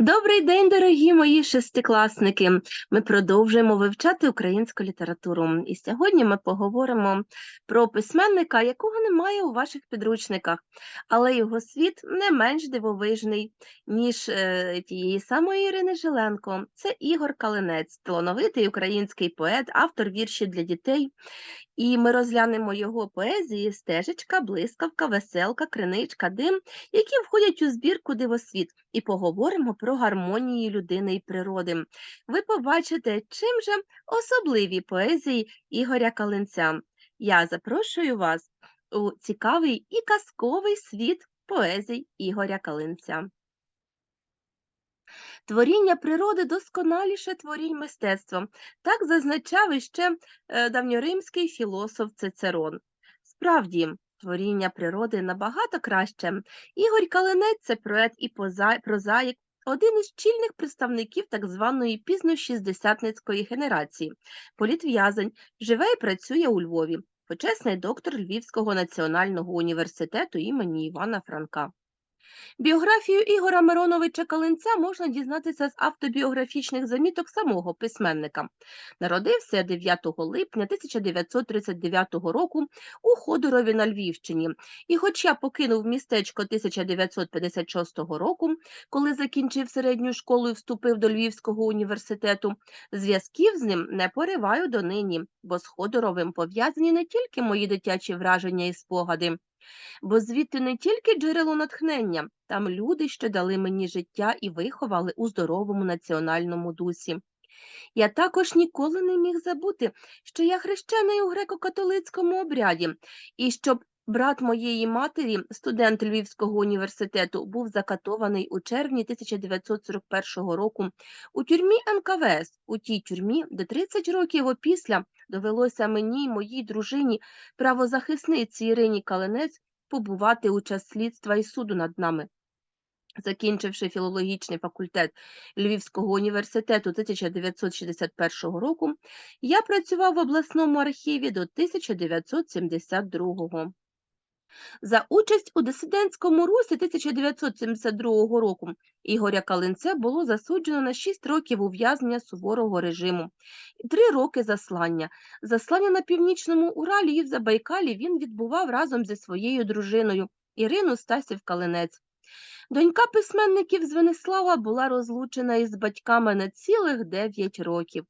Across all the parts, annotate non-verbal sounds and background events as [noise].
Добрий день, дорогі мої шестикласники. Ми продовжуємо вивчати українську літературу. І сьогодні ми поговоримо про письменника, якого немає у ваших підручниках, але його світ не менш дивовижний, ніж е, тієї самої Ірини Жиленко. Це Ігор Калинець, талановитий український поет, автор вірші для дітей. І ми розглянемо його поезії Стежечка, блискавка, веселка, криничка, дим, які входять у збірку Дивосвіт, і поговоримо про гармонії людини і природи. Ви побачите, чим же особливі поезії Ігоря Калинця. Я запрошую вас у цікавий і казковий світ поезій Ігоря Калинця. Творіння природи досконаліше творінь мистецтва. Так зазначав іще е, давньоримський філософ Цицерон. Справді, творіння природи набагато краще. Ігор Калинець це проект і прозаїк, один із чільних представників так званої пізно-шістдесятницької генерації. Політв'язень, живе і працює у Львові, почесний доктор Львівського національного університету імені Івана Франка. Біографію Ігора Мироновича Калинця можна дізнатися з автобіографічних заміток самого письменника. Народився 9 липня 1939 року у Ходорові на Львівщині. І хоча покинув містечко 1956 року, коли закінчив середню школу і вступив до Львівського університету, зв'язків з ним не пориваю донині, бо з Ходоровим пов'язані не тільки мої дитячі враження і спогади, бо звідти не тільки джерело натхнення, там люди, що дали мені життя і виховали у здоровому національному дусі. Я також ніколи не міг забути, що я хрещений у греко-католицькому обряді, і щоб брат моєї матері, студент Львівського університету, був закатований у червні 1941 року у тюрмі НКВС, у тій тюрмі, де 30 років опісля довелося мені й моїй дружині, правозахисниці Ірині Калинець, побувати у час слідства і суду над нами. Закінчивши філологічний факультет Львівського університету 1961 року, я працював в обласному архіві до 1972 За участь у дисидентському русі 1972 року Ігоря Калинця було засуджено на 6 років ув'язнення суворого режиму і 3 роки заслання. Заслання на північному Уралі і в Забайкалі він відбував разом зі своєю дружиною Ірину Стасів Калинець. Донька письменників з Венеслава була розлучена із батьками на цілих 9 років.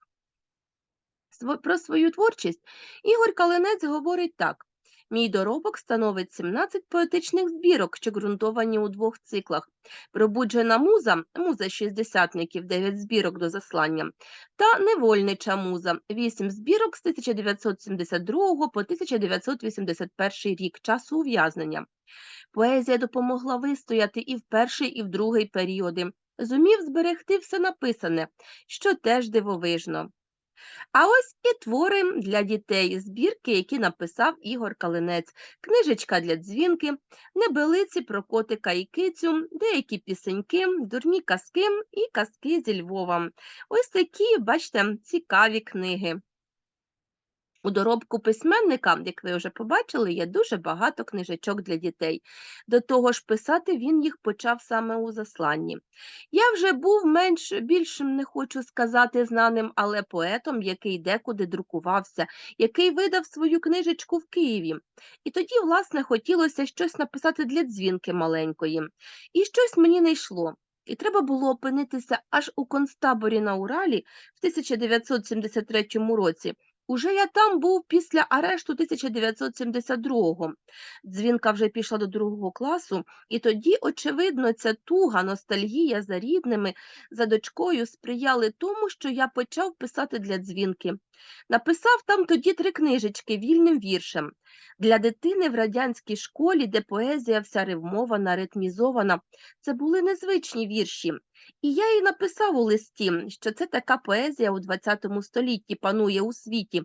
Про свою творчість Ігор Калинець говорить так. Мій доробок становить 17 поетичних збірок, що ґрунтовані у двох циклах. Пробуджена муза, муза шістдесятників, 9 збірок до заслання, та невольнича муза, 8 збірок з 1972 по 1981 рік часу ув'язнення. Поезія допомогла вистояти і в перший, і в другий періоди. Зумів зберегти все написане, що теж дивовижно. А ось і твори для дітей, збірки, які написав Ігор Калинець, книжечка для дзвінки, небелиці про котика і кицю, деякі пісеньки, дурні казки і казки зі Львова. Ось такі, бачите, цікаві книги. У доробку письменника, як ви вже побачили, є дуже багато книжечок для дітей. До того ж, писати він їх почав саме у засланні. Я вже був менш більшим, не хочу сказати, знаним, але поетом, який декуди друкувався, який видав свою книжечку в Києві. І тоді, власне, хотілося щось написати для дзвінки маленької. І щось мені не йшло. І треба було опинитися аж у концтаборі на Уралі в 1973 році. Уже я там був після арешту 1972-го. Дзвінка вже пішла до другого класу, і тоді, очевидно, ця туга, ностальгія за рідними, за дочкою сприяли тому, що я почав писати для дзвінки. Написав там тоді три книжечки вільним віршем. Для дитини в радянській школі, де поезія вся ривмована, ритмізована, це були незвичні вірші. І я їй написав у листі, що це така поезія у ХХ столітті панує у світі,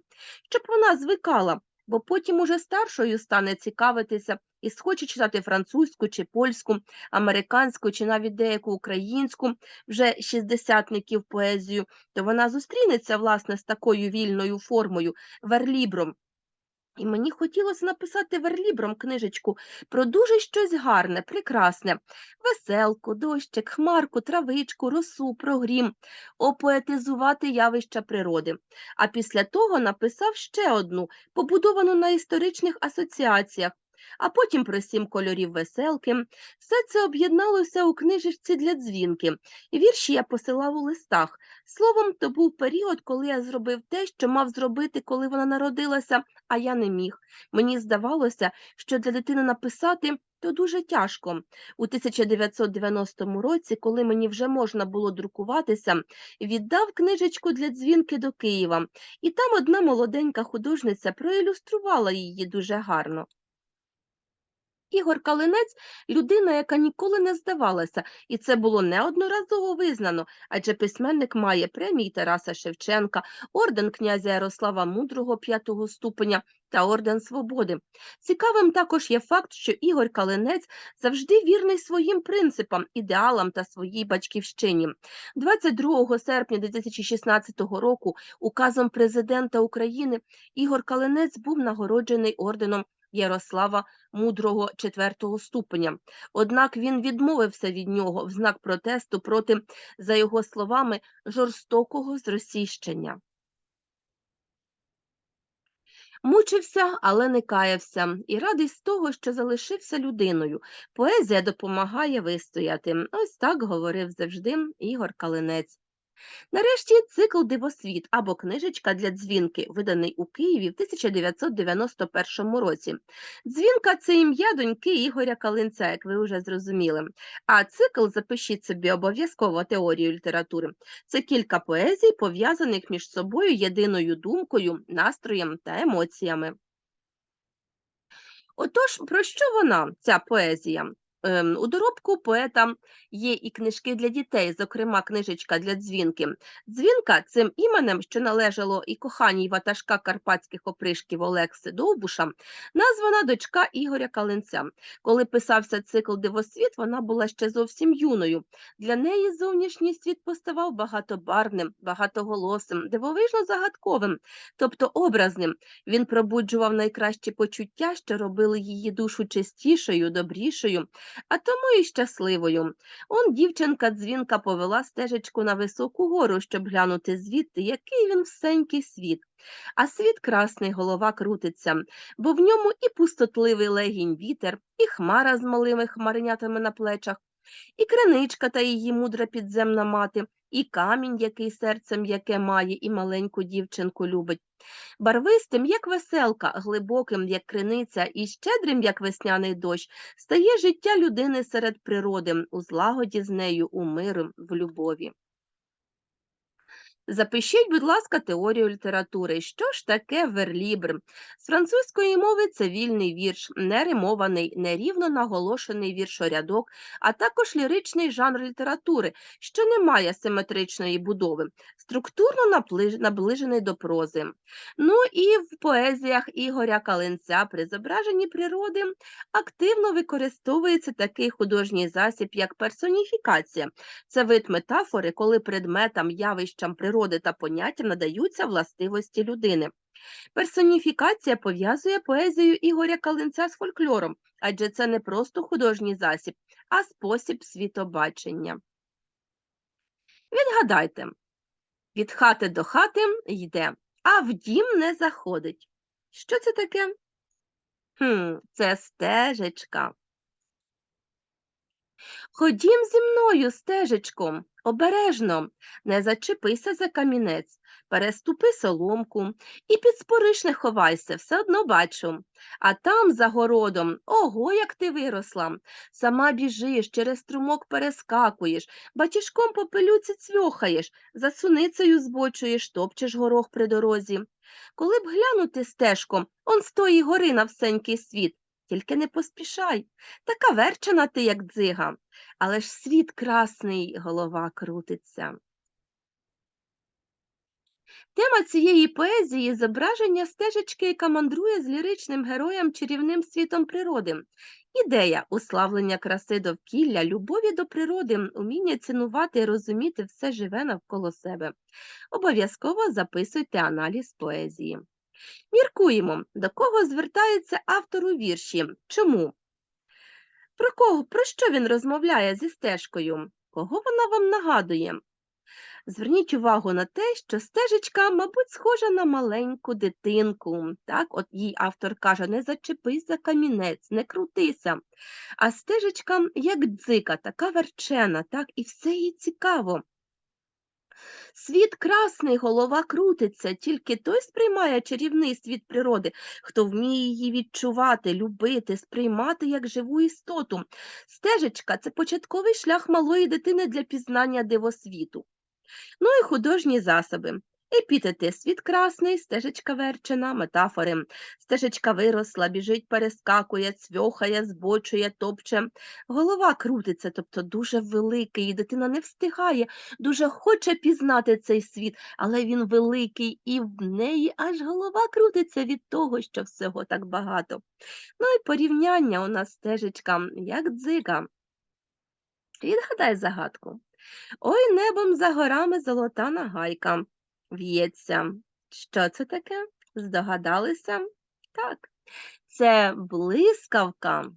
щоб вона звикала, бо потім уже старшою стане цікавитися і схоче читати французьку чи польську, американську чи навіть деяку українську, вже шістдесятників поезію, то вона зустрінеться власне з такою вільною формою, верлібром. І мені хотілося написати верлібром книжечку про дуже щось гарне, прекрасне, веселку, дощик, хмарку, травичку, росу, прогрім, опоетизувати явища природи. А після того написав ще одну, побудовану на історичних асоціаціях, а потім про сім кольорів веселки. Все це об'єдналося у книжечці для дзвінки. Вірші я посилав у листах. Словом, то був період, коли я зробив те, що мав зробити, коли вона народилася, а я не міг. Мені здавалося, що для дитини написати то дуже тяжко. У 1990 році, коли мені вже можна було друкуватися, віддав книжечку для дзвінки до Києва, і там одна молоденька художниця проілюструвала її дуже гарно. Ігор Калинець людина, яка ніколи не здавалася, і це було неодноразово визнано, адже письменник має премії Тараса Шевченка, орден князя Ярослава Мудрого п'ятого ступеня та орден Свободи. Цікавим також є факт, що Ігор Калинець завжди вірний своїм принципам, ідеалам та своїй батьківщині. 22 серпня 2016 року указом президента України Ігор Калинець був нагороджений орденом Ярослава Мудрого четвертого ступеня. Однак він відмовився від нього в знак протесту проти, за його словами, жорстокого зросійщення. Мучився, але не каявся, і радий з того, що залишився людиною. Поезія допомагає вистояти. Ось так говорив завжди Ігор Калинець. Нарешті цикл Дивосвіт або книжечка для дзвінки, виданий у Києві в 1991 році. Дзвінка це ім'я доньки Ігоря Калинця, як ви вже зрозуміли. А цикл запишіть собі обов'язково теорію літератури. Це кілька поезій, пов'язаних між собою єдиною думкою, настроєм та емоціями. Отож, про що вона, ця поезія? Ем, у доробку поета є і книжки для дітей, зокрема книжечка для дзвінки. Дзвінка цим іменем, що належало і коханій ватажка карпатських опришків Олекси Довбуша, названа дочка Ігоря Калинця. Коли писався цикл Дивосвіт, вона була ще зовсім юною. Для неї зовнішній світ поставав багатобарвним, багатоголосим, дивовижно загадковим, тобто образним. Він пробуджував найкращі почуття, що робили її душу чистішою, добрішою а тому і щасливою. Он дівчинка дзвінка повела стежечку на високу гору, щоб глянути звідти, який він всенький світ. А світ красний, голова крутиться, бо в ньому і пустотливий легінь вітер, і хмара з малими хмаринятами на плечах, і криничка та її мудра підземна мати, і камінь, який серцем яке має, і маленьку дівчинку любить. Барвистим, як веселка, глибоким, як криниця, і щедрим, як весняний дощ, стає життя людини серед природи, у злагоді з нею, у миру, в любові. Запишіть, будь ласка, теорію літератури. Що ж таке верлібр? З французької мови це вільний вірш, неримований, нерівно наголошений віршорядок, а також ліричний жанр літератури, що не має симетричної будови, структурно наближений до прози. Ну і в поезіях Ігоря Калинця при зображенні природи активно використовується такий художній засіб, як персоніфікація. Це вид метафори, коли предметам, явищам природи природи та поняття надаються властивості людини. Персоніфікація пов'язує поезію Ігоря Калинця з фольклором, адже це не просто художній засіб, а спосіб світобачення. Відгадайте, від хати до хати йде, а в дім не заходить. Що це таке? Хм, Це стежечка. Ходім зі мною стежечком, обережно, не зачепися за камінець, переступи соломку і під спориш не ховайся, все одно бачу. А там, за городом, ого, як ти виросла. Сама біжиш, через струмок перескакуєш, батіжком по пилюці цвьохаєш, за суницею збочуєш, топчеш горох при дорозі. Коли б глянути стежком, он з тої гори на всенький світ, тільки не поспішай. Така верчена ти, як дзига, але ж світ красний, голова крутиться. Тема цієї поезії зображення стежечки, яка мандрує з ліричним героєм чарівним світом природи. Ідея уславлення краси довкілля, любові до природи, уміння цінувати і розуміти все живе навколо себе. Обов'язково записуйте аналіз поезії. Міркуємо, до кого звертається автор у вірші. Чому? Про кого, про що він розмовляє зі стежкою? Кого вона вам нагадує? Зверніть увагу на те, що стежечка, мабуть, схожа на маленьку дитинку. Так, от їй автор каже: не зачепись за камінець, не крутися. А стежечка, як дзика, така верчена, так, і все їй цікаво. Світ красний, голова крутиться, тільки той сприймає чарівний світ природи, хто вміє її відчувати, любити, сприймати як живу істоту. Стежечка це початковий шлях малої дитини для пізнання дивосвіту. Ну і художні засоби. Епітети світ красний, стежечка верчена, метафори. Стежечка виросла, біжить, перескакує, цвьохає, збочує, топче. Голова крутиться, тобто дуже великий, і дитина не встигає, дуже хоче пізнати цей світ, але він великий, і в неї аж голова крутиться від того, що всього так багато. Ну і порівняння у нас стежечка, як дзига. Відгадай загадку. Ой, небом за горами золота нагайка в'ється. Що це таке? Здогадалися? Так, це блискавка.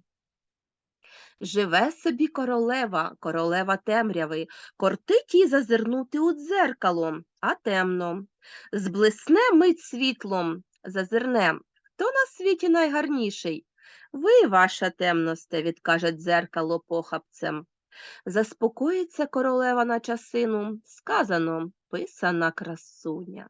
Живе собі королева, королева темряви, кортить їй зазирнути у дзеркало, а темно. Зблисне мить світлом, зазирне. Хто на світі найгарніший? Ви, ваша темносте, відкаже дзеркало похапцем. Заспокоїться королева на часину, сказано писана красуня.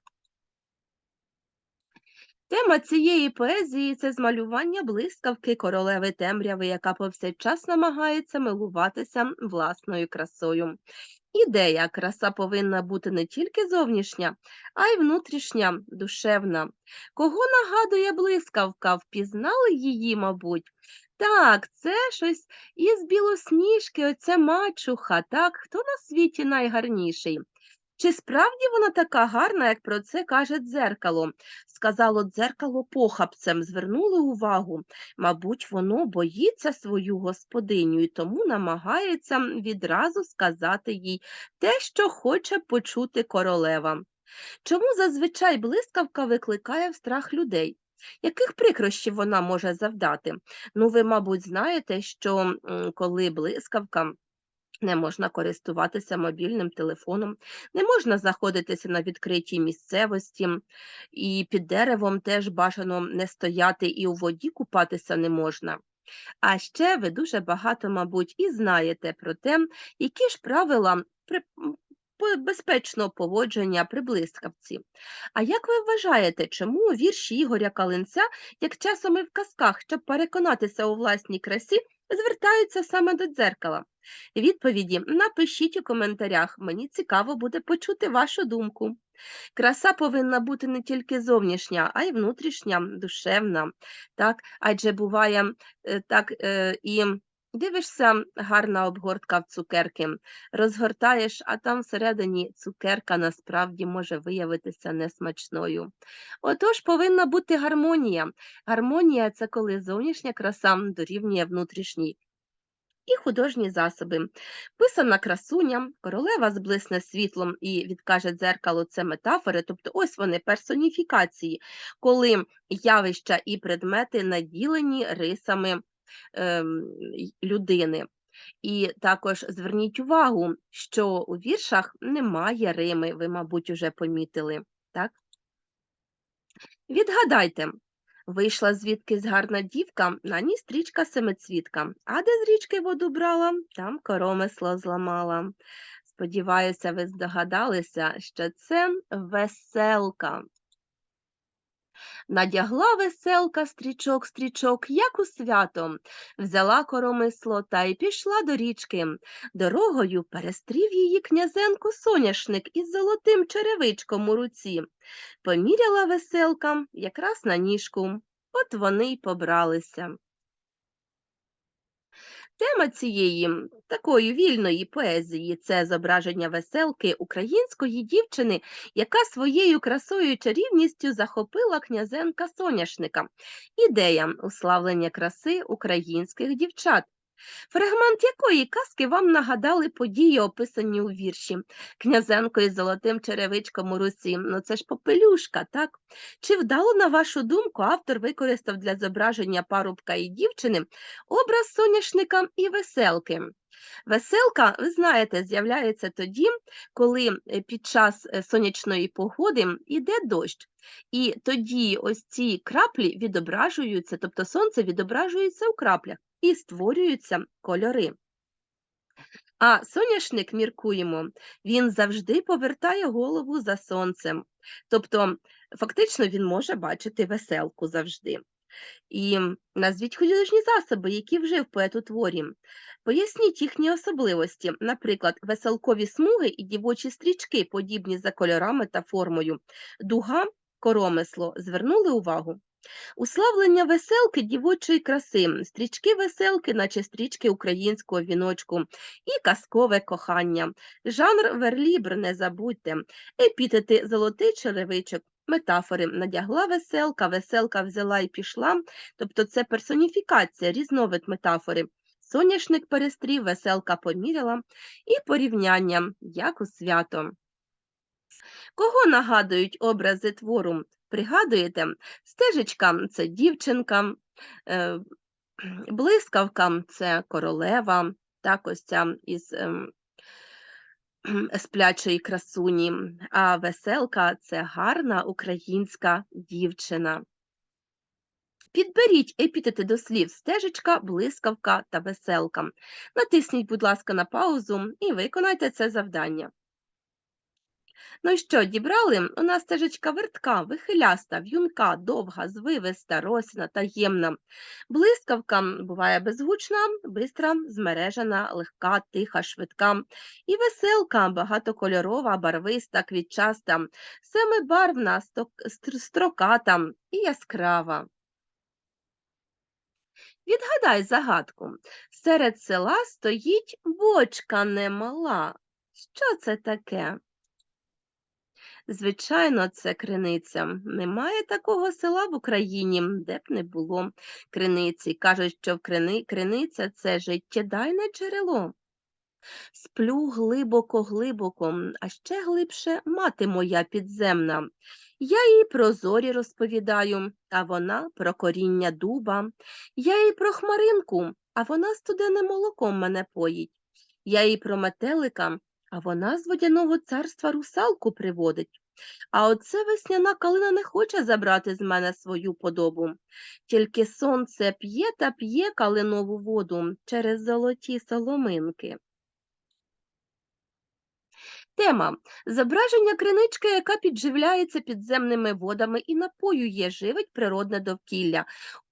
Тема цієї поезії це змалювання блискавки королеви темряви, яка повсякчас намагається милуватися власною красою. Ідея краса повинна бути не тільки зовнішня, а й внутрішня, душевна. Кого нагадує блискавка? Впізнали її, мабуть? Так, це щось із білосніжки, оця мачуха, так, хто на світі найгарніший? Чи справді вона така гарна, як про це каже дзеркало? Сказало дзеркало похапцем, звернули увагу. Мабуть, воно боїться свою господиню і тому намагається відразу сказати їй те, що хоче почути королева. Чому зазвичай блискавка викликає в страх людей? Яких прикрощів вона може завдати? Ну, ви, мабуть, знаєте, що коли блискавка не можна користуватися мобільним телефоном, не можна знаходитися на відкритій місцевості, і під деревом теж бажано не стояти, і у воді купатися не можна. А ще ви дуже багато, мабуть, і знаєте про те, які ж правила безпечного поводження при блискавці. А як ви вважаєте, чому вірші Ігоря Калинця, як часом і в казках, щоб переконатися у власній красі, звертаються саме до дзеркала? Відповіді напишіть у коментарях, мені цікаво буде почути вашу думку. Краса повинна бути не тільки зовнішня, а й внутрішня, душевна. Так? Адже буває е, так е, і дивишся, гарна обгортка в цукерки, розгортаєш, а там всередині цукерка насправді може виявитися несмачною. Отож, повинна бути гармонія. Гармонія це коли зовнішня краса дорівнює внутрішній. І художні засоби. Писана красуня, королева зблисне світлом і відкаже дзеркало це метафори, тобто ось вони персоніфікації, коли явища і предмети наділені рисами людини. І також зверніть увагу, що у віршах немає рими, ви, мабуть, уже помітили. Так? Відгадайте, вийшла звідкись гарна дівка, на ній стрічка семицвітка, а де з річки воду брала, там коромисло зламала. Сподіваюся, ви здогадалися, що це веселка. Надягла веселка стрічок, стрічок, як у свято, взяла коромисло та й пішла до річки. Дорогою перестрів її князенку соняшник із золотим черевичком у руці. Поміряла веселка якраз на ніжку, от вони й побралися. Тема цієї такої вільної поезії це зображення веселки української дівчини, яка своєю красою чарівністю захопила князенка соняшника. Ідея уславлення краси українських дівчат. Фрагмент якої казки вам нагадали події, описані у вірші? Князенко із золотим черевичком у Русі. Ну це ж попелюшка, так? Чи вдало, на вашу думку, автор використав для зображення парубка і дівчини образ соняшника і веселки? Веселка, ви знаєте, з'являється тоді, коли е, під час е, сонячної погоди йде дощ. І тоді ось ці краплі відображуються, тобто сонце відображується у краплях і створюються кольори. А соняшник, міркуємо, він завжди повертає голову за сонцем. Тобто, фактично, він може бачити веселку завжди. І назвіть художні засоби, які вжив поет у творі. Поясніть їхні особливості, наприклад, веселкові смуги і дівочі стрічки, подібні за кольорами та формою. Дуга, коромисло, звернули увагу. Уславлення веселки дівочої краси, стрічки веселки, наче стрічки українського віночку, і казкове кохання. Жанр верлібр, не забудьте, епітети золотий черевичок, метафори надягла веселка, веселка взяла і пішла, тобто це персоніфікація, різновид метафори. Соняшник перестрів, веселка поміряла і порівняння, як у свято. Кого нагадують образи твору? Пригадуєте? Стежечка це дівчинка, е, блискавка це королева, так ось ця із ем, сплячої красуні, а веселка це гарна українська дівчина. Підберіть епітети до слів стежечка, блискавка та веселка. Натисніть, будь ласка, на паузу і виконайте це завдання. Ну що, дібрали? У нас стежечка вертка, вихиляста, в'юнка, довга, звивиста, росіна, таємна. Блискавка буває безгучна, бистра, змережена, легка, тиха, швидка. І веселка, багатокольорова, барвиста, квітчаста, семибарвна, строката і яскрава. Відгадай загадку. Серед села стоїть бочка немала. Що це таке? Звичайно, це криниця. Немає такого села в Україні, де б не було криниці. Кажуть, що в крини... криниця це життєдайне джерело. Сплю глибоко-глибоко, а ще глибше мати моя підземна. Я їй про зорі розповідаю, а вона про коріння дуба. Я їй про хмаринку, а вона студеним молоком мене поїть. Я їй про метелика, а вона з водяного царства русалку приводить. А оце весняна калина не хоче забрати з мене свою подобу. Тільки сонце п'є та п'є калинову воду через золоті соломинки. Тема зображення кринички, яка підживляється підземними водами і напоює, живить природне довкілля.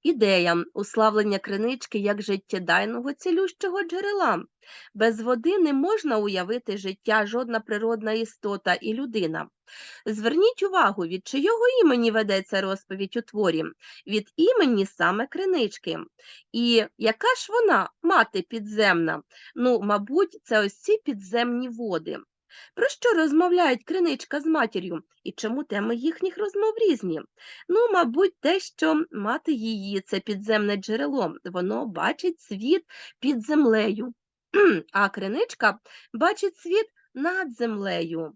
Ідея уславлення кринички як життєдайного цілющого джерела. Без води не можна уявити життя жодна природна істота і людина. Зверніть увагу, від чийого імені ведеться розповідь у творі, від імені саме кринички. І яка ж вона, мати підземна? Ну, мабуть, це ось ці підземні води. Про що розмовляють криничка з матір'ю і чому теми їхніх розмов різні? Ну, мабуть, те, що мати її це підземне джерело, воно бачить світ під землею, [clears throat] а криничка бачить світ над землею.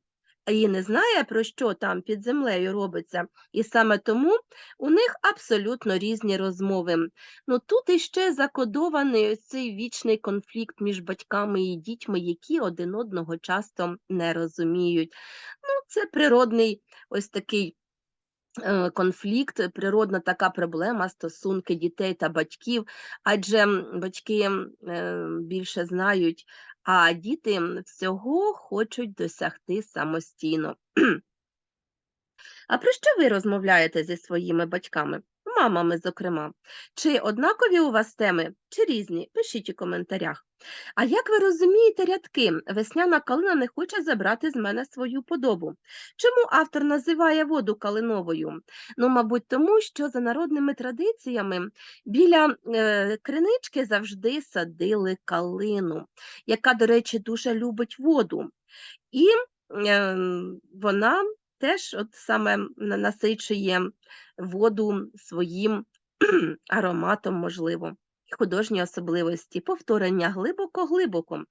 І не знає, про що там під землею робиться, і саме тому у них абсолютно різні розмови. Ну тут іще закодований ось цей вічний конфлікт між батьками і дітьми, які один одного часто не розуміють. Ну, Це природний ось такий. е, Конфлікт, природна така проблема стосунки дітей та батьків, адже батьки е, більше знають, а діти всього хочуть досягти самостійно. [clears throat] А про що ви розмовляєте зі своїми батьками? Мамами, зокрема. Чи однакові у вас теми, чи різні? Пишіть у коментарях. А як ви розумієте рядки? Весняна калина не хоче забрати з мене свою подобу. Чому автор називає воду калиновою? Ну, мабуть, тому що за народними традиціями біля е, кринички завжди садили калину, яка, до речі, дуже любить воду. І е, вона теж от саме насичує воду своїм [clears throat] ароматом, можливо. художні особливості, повторення глибоко-глибоко,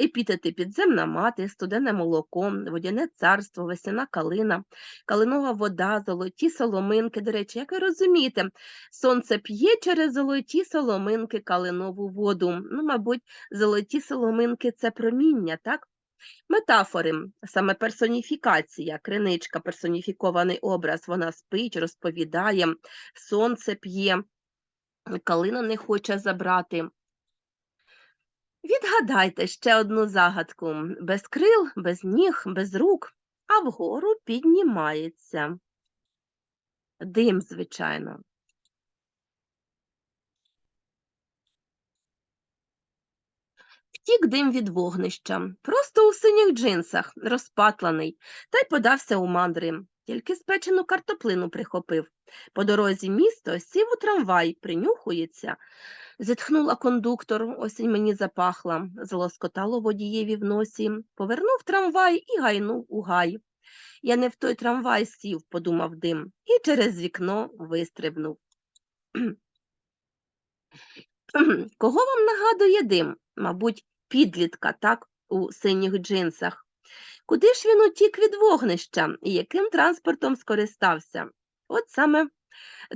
епітети підземна мати, студене молоко, водяне царство, весняна калина, калинова вода, золоті соломинки. До речі, як ви розумієте, сонце п'є через золоті соломинки калинову воду. Ну, мабуть, золоті соломинки це проміння, так? Метафори, саме персоніфікація, криничка, персоніфікований образ, вона спить, розповідає, сонце п'є, калина не хоче забрати. Відгадайте ще одну загадку. Без крил, без ніг, без рук, а вгору піднімається. Дим, звичайно. Втік дим від вогнища, просто у синіх джинсах, розпатланий, та й подався у мандри. Тільки спечену картоплину прихопив. По дорозі місто сів у трамвай, принюхується. Зітхнула кондуктор, осінь мені запахла, залоскотало водієві в носі, повернув трамвай і гайнув у гай. Я не в той трамвай сів, подумав дим, і через вікно вистрибнув. [clears throat] Кого вам нагадує дим? Мабуть, підлітка, так, у синіх джинсах. Куди ж він утік від вогнища і яким транспортом скористався? От саме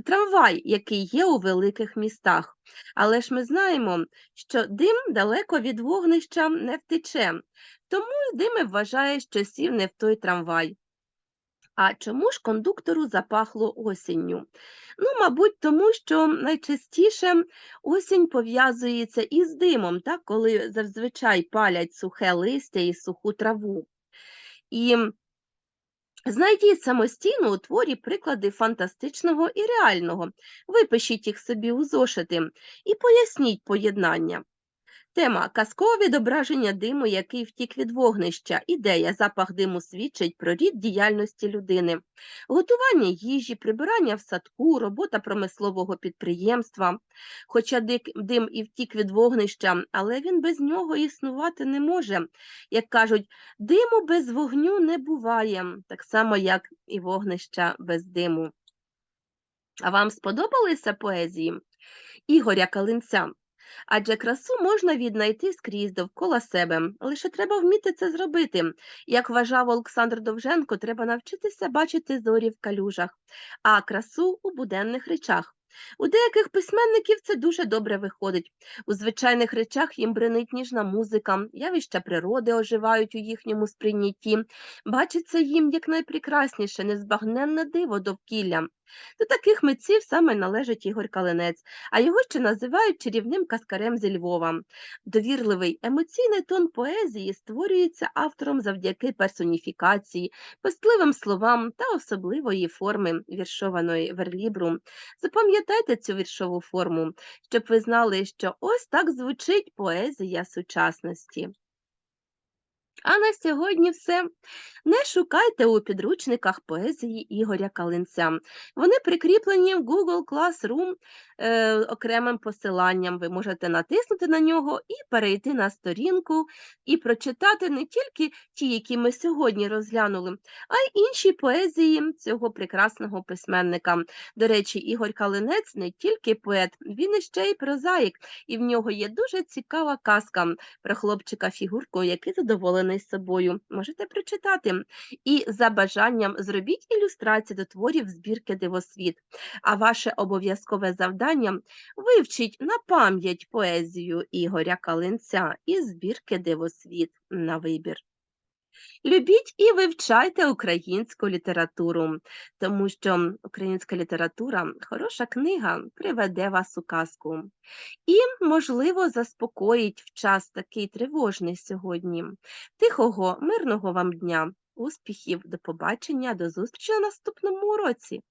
трамвай, який є у великих містах. Але ж ми знаємо, що дим далеко від вогнища не втече, тому дим дими вважає, що сів не в той трамвай. А чому ж кондуктору запахло осінню? Ну, мабуть, тому що найчастіше осінь пов'язується із димом, так, коли зазвичай палять сухе листя і суху траву. І знайдіть самостійно у творі приклади фантастичного і реального, випишіть їх собі у зошити і поясніть поєднання. Тема казкове відображення диму, який втік від вогнища. Ідея запах диму свідчить про рід діяльності людини, готування їжі, прибирання в садку, робота промислового підприємства. Хоча дим і втік від вогнища, але він без нього існувати не може. Як кажуть, диму без вогню не буває, так само, як і вогнища без диму. А вам сподобалися поезії Ігоря Калинця? Адже красу можна віднайти скрізь довкола себе, лише треба вміти це зробити. Як вважав Олександр Довженко, треба навчитися бачити зорі в калюжах, а красу у буденних речах. У деяких письменників це дуже добре виходить. У звичайних речах їм бренить ніжна музика, явища природи оживають у їхньому сприйнятті, бачиться їм як найпрекрасніше, незбагненне диво довкілля. До таких митців саме належить Ігор Калинець, а його ще називають чарівним каскарем зі Львова. Довірливий емоційний тон поезії створюється автором завдяки персоніфікації, пестливим словам та особливої форми віршованої верлібру. Запам'ятайте цю віршову форму, щоб ви знали, що ось так звучить поезія сучасності. А на сьогодні все. Не шукайте у підручниках поезії Ігоря Калинця. Вони прикріплені в Google Classroom е, окремим посиланням. Ви можете натиснути на нього і перейти на сторінку і прочитати не тільки ті, які ми сьогодні розглянули, а й інші поезії цього прекрасного письменника. До речі, Ігор Калинець не тільки поет, він іще й прозаїк, і в нього є дуже цікава казка про хлопчика-фігурку, який задоволений собою. Можете прочитати. І за бажанням зробіть ілюстрації до творів збірки Дивосвіт. А ваше обов'язкове завдання вивчіть на пам'ять поезію Ігоря Калинця із збірки Дивосвіт на вибір. Любіть і вивчайте українську літературу, тому що українська література хороша книга приведе вас у казку. І, можливо, заспокоїть в час такий тривожний сьогодні. Тихого, мирного вам дня, успіхів, до побачення, до зустрічі на наступному уроці!